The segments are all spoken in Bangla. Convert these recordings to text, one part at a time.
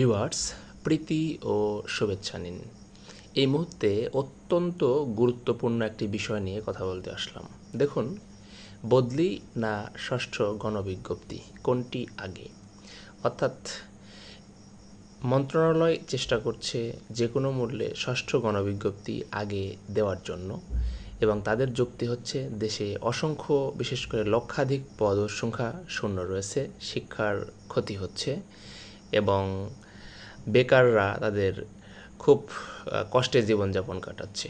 ভিউয়ার্স প্রীতি ও শুভেচ্ছা নিন। এই মুহূর্তে অত্যন্ত গুরুত্বপূর্ণ একটি বিষয় নিয়ে কথা বলতে আসলাম। দেখুন, বদলি না ষষ্ঠ গণবিজ্ঞপ্তি, কোনটি আগে? অর্থাৎ, মন্ত্রণালয় চেষ্টা করছে যে কোনো মূল্যে ষষ্ঠ গণবিজ্ঞপ্তি আগে দেওয়ার জন্য এবং তাদের যুক্তি হচ্ছে, দেশে অসংখ্য, বিশেষ করে লক্ষাধিক পদ সংখ্যা শূন্য রয়েছে, শিক্ষার ক্ষতি হচ্ছে এবং বেকাররা তাদের খুব কষ্টে জীবনযাপন কাটাচ্ছে।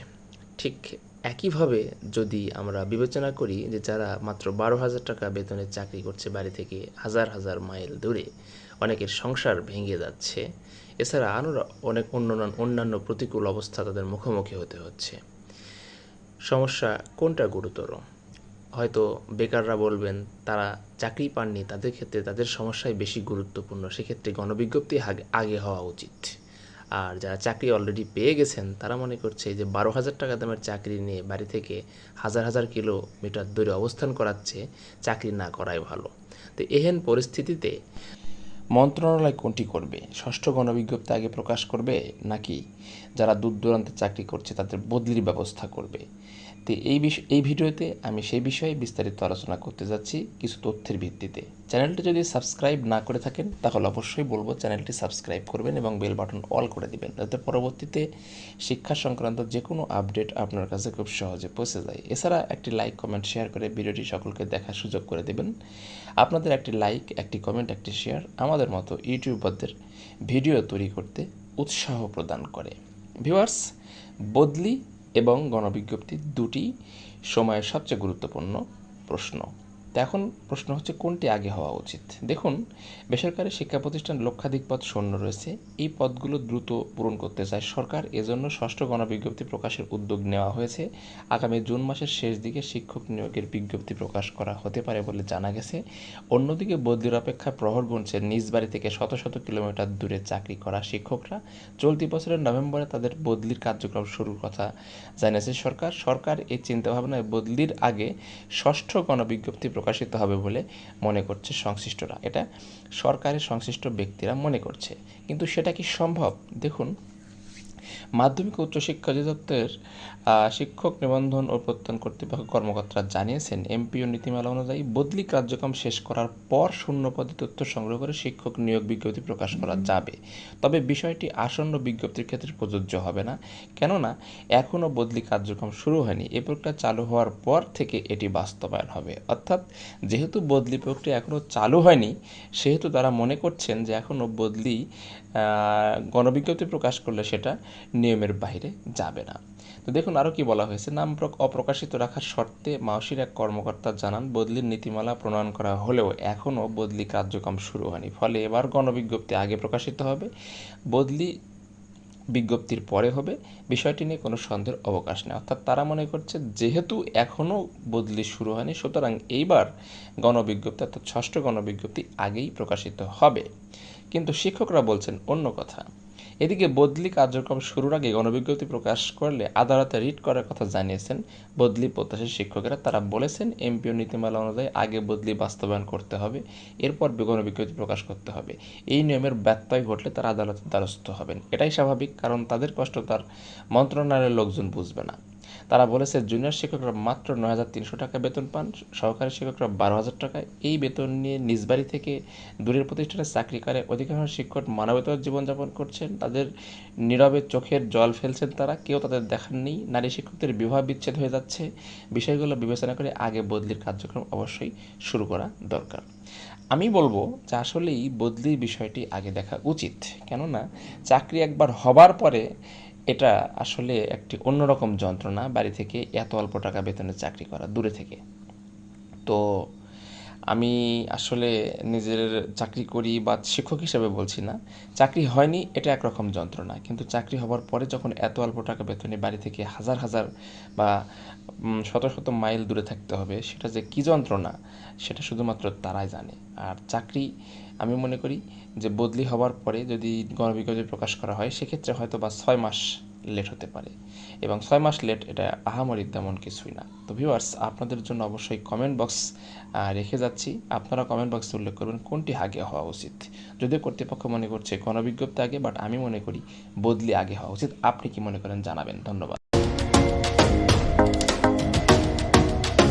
ঠিক একইভাবে যদি আমরা বিবেচনা করি যে যারা মাত্র বারো হাজার টাকা বেতনে চাকরি করছে বাড়ি থেকে হাজার হাজার মাইল দূরে, অনেকের সংসার ভেঙে যাচ্ছে। এছাড়া আরও অনেক অন্যান্য অন্যান্য প্রতিকূল অবস্থা তাদের মুখোমুখি হতে হচ্ছে। সমস্যা কোনটা গুরুতর? হয়তো বেকাররা বলবেন, তারা চাকরি পাননি, তাদের ক্ষেত্রে তাদের সমস্যাই বেশি গুরুত্বপূর্ণ। সেক্ষেত্রে গণবিজ্ঞপ্তি আগে হওয়া উচিত। আর যারা চাকরি অলরেডি পেয়ে গেছেন, তারা মনে করছে যে বারো হাজার টাকা দামের চাকরি নিয়ে বাড়ি থেকে হাজার হাজার কিলোমিটার দূরে অবস্থান করাচ্ছে, চাকরি না করাই ভালো। তো এহেন পরিস্থিতিতে মন্ত্রণালয় কোনটি করবে? ষষ্ঠ গণবিজ্ঞপ্তি আগে প্রকাশ করবে নাকি যারা দূর দূরান্তে চাকরি করছে তাদের বদলির ব্যবস্থা করবে? তো এই বিষয় এই ভিডিওতে আমি সেই বিষয়ে বিস্তারিত আলোচনা করতে যাচ্ছি কিছু তথ্যের ভিত্তিতে। চ্যানেলটি যদি সাবস্ক্রাইব না করে থাকেন, তাহলে অবশ্যই বলব চ্যানেলটি সাবস্ক্রাইব করবেন এবং বেল বাটন অল করে দিবেন, যাতে পরবর্তীতে শিক্ষা সংক্রান্ত যে কোনো আপডেট আপনার কাছে খুব সহজে পৌঁছে যায়। এছাড়া একটি লাইক, কমেন্ট, শেয়ার করে ভিডিওটি সকলকে দেখার সুযোগ করে দেবেন। আপনাদের একটি লাইক, একটি কমেন্ট, একটি শেয়ার আমাদের মতো ইউটিউবারদের ভিডিও তৈরি করতে উৎসাহ প্রদান করে। ভিউয়ার্স, বদলি এবং গণবিজ্ঞপ্তি দুটি সময়ের সবচেয়ে গুরুত্বপূর্ণ প্রশ্ন। তো এখন প্রশ্ন হচ্ছে, কোনটি আগে হওয়া উচিত? দেখুন, বেসরকারি শিক্ষা প্রতিষ্ঠান লক্ষাধিক পদ শূন্য রয়েছে। এই পদগুলো দ্রুত পূরণ করতে চায় সরকার। এজন্য ষষ্ঠ গণবিজ্ঞপ্তি প্রকাশের উদ্যোগ নেওয়া হয়েছে। আগামী জুন মাসের শেষ দিকে শিক্ষক নিয়োগের বিজ্ঞপ্তি প্রকাশ করা হতে পারে বলে জানা গেছে। অন্যদিকে বদলির অপেক্ষা প্রহর গুনছে। নিজ বাড়ি থেকে শত শত কিলোমিটার দূরে চাকরি করা শিক্ষকরা। চলতি বছরের নভেম্বরে তাদের বদলির কার্যক্রম শুরুর কথা জানিয়েছে সরকার। সরকার এই চিন্তাভাবনায় বদলির আগে ষষ্ঠ গণবিজ্ঞপ্তি প্রকাশিত হবে বলে মনে করছে সংশ্লিষ্টরা। এটা সরকারের সংশ্লিষ্ট ব্যক্তিরা মনে করছে। কিন্তু সেটা কি সম্ভব? দেখুন মাধ্যমিক ও উচ্চশিক্ষা অধিদপ্তরের শিক্ষক নিবন্ধন ও প্রত্যয়ন কর্তৃপক্ষ কর্মকর্তারা জানিয়েছেন এমপিও নীতিমালা অনুযায়ী বদলি কার্যক্রম শেষ করার পর শূন্য পদে তথ্য সংগ্রহ করে শিক্ষক নিয়োগ বিজ্ঞপ্তি প্রকাশ করা যাবে। তবে বিষয়টি আসন্ন বিজ্ঞপ্তির ক্ষেত্রে প্রযোজ্য হবে না, কেননা এখনও বদলি কার্যক্রম শুরু হয়নি। এ প্রক্রিয়া চালু হওয়ার পর থেকে এটি বাস্তবায়ন হবে। অর্থাৎ যেহেতু বদলি প্রক্রিয়া এখনও চালু হয়নি, সেহেতু তারা মনে করছেন যে এখনও বদলি গণবিজ্ঞপ্তি প্রকাশ করলে সেটা নিয়মের বাইরে যাবে না। তো দেখুন আরও কি বলা হয়েছে, নাম অপ্রকাশিত রাখার শর্তে মাউসির এক কর্মকর্তা জানান, বদলির নীতিমালা প্রণয়ন করা হলেও এখনও বদলি কার্যক্রম শুরু হয়নি। ফলে এবার গণবিজ্ঞপ্তি আগে প্রকাশিত হবে, বদলি বিজ্ঞপ্তির পরে হবে। বিষয়টি নিয়ে কোনো সন্দেহের অবকাশ নেই। অর্থাৎ তারা মনে করছে, যেহেতু এখনও বদলি শুরু হয়নি, সুতরাং এইবার গণবিজ্ঞপ্তি অর্থাৎ ষষ্ঠ গণবিজ্ঞপ্তি আগেই প্রকাশিত হবে। কিন্তু শিক্ষকরা বলছেন অন্য কথা। এদিকে বদলি কার্যক্রম শুরুর আগে গণবিজ্ঞপ্তি প্রকাশ করলে আদালতে রিট করার কথা জানিয়েছেন বদলি প্রত্যাশী শিক্ষকেরা। তারা বলেছেন, এমপিও নীতিমালা অনুযায়ী আগে বদলি বাস্তবায়ন করতে হবে, এরপর গণবিজ্ঞপ্তি প্রকাশ করতে হবে। এই নিয়মের ব্যত্যয় ঘটলে তারা আদালতের দ্বারস্থ হবেন। এটাই স্বাভাবিক, কারণ তাদের কষ্ট তার মন্ত্রণালয়ের লোকজন বুঝবে না। তারা বলেছে জুনিয়র শিক্ষকরা মাত্র নয় হাজার তিনশো টাকা বেতন পান, সহকারী শিক্ষকরা বারো হাজার টাকায় এই বেতন নিয়ে নিজ বাড়ি থেকে দূরের প্রতিষ্ঠানে চাকরি করে। অধিকাংশ শিক্ষক মানবতার জীবনযাপন করছেন। তাদের নীরবে চোখের জল ফেলছেন তারা। কেউ তাদের দেখার নেই। নারী শিক্ষকদের বিবাহ বিচ্ছেদ হয়ে যাচ্ছে। বিষয়গুলো বিবেচনা করে আগে বদলির কার্যক্রম অবশ্যই শুরু করা দরকার। আমি বলব যে আসলেই বদলির বিষয়টি আগে দেখা উচিত। কেননা, চাকরি একবার হবার পরে এটা আসলে একটি অন্যরকম যন্ত্রণা বাড়ি থেকে এত অল্প টাকা বেতনে চাকরি করা, দূরে থেকে। তো আমি আসলে নিজের চাকরি করি বা শিক্ষক হিসেবে বলছি না। চাকরি হয়নি, এটা একরকম যন্ত্রণা। কিন্তু চাকরি হওয়ার পরে যখন এত অল্প টাকা বেতনে বাড়ি থেকে হাজার হাজার বা শত শত মাইল দূরে থাকতে হবে, সেটা যে কী যন্ত্রণা, সেটা শুধুমাত্র তারাই জানে। আর চাকরি, আমি মনে করি যে বদলি হওয়ার পরে যদি গণবিজ্ঞপ্তি প্রকাশ করা হয়, সেক্ষেত্রে হয়তো বা ছয় মাস লেট হতে পারে। এবং ছয় মাস লেট এটা আহামরি তেমন কিছুই না। তো ভিউয়ার্স আপনাদের জন্য অবশ্যই কমেন্ট বক্স রেখে যাচ্ছি। আপনারা কমেন্ট বক্সে উল্লেখ করবেন কোনটি আগে হওয়া উচিত। যদিও কর্তৃপক্ষ মনে করছে গণবিজ্ঞপ্তি আগে বাট আমি মনে করি বদলি আগে হওয়া উচিত। আপনি কি মনে করেন জানাবেন। ধন্যবাদ।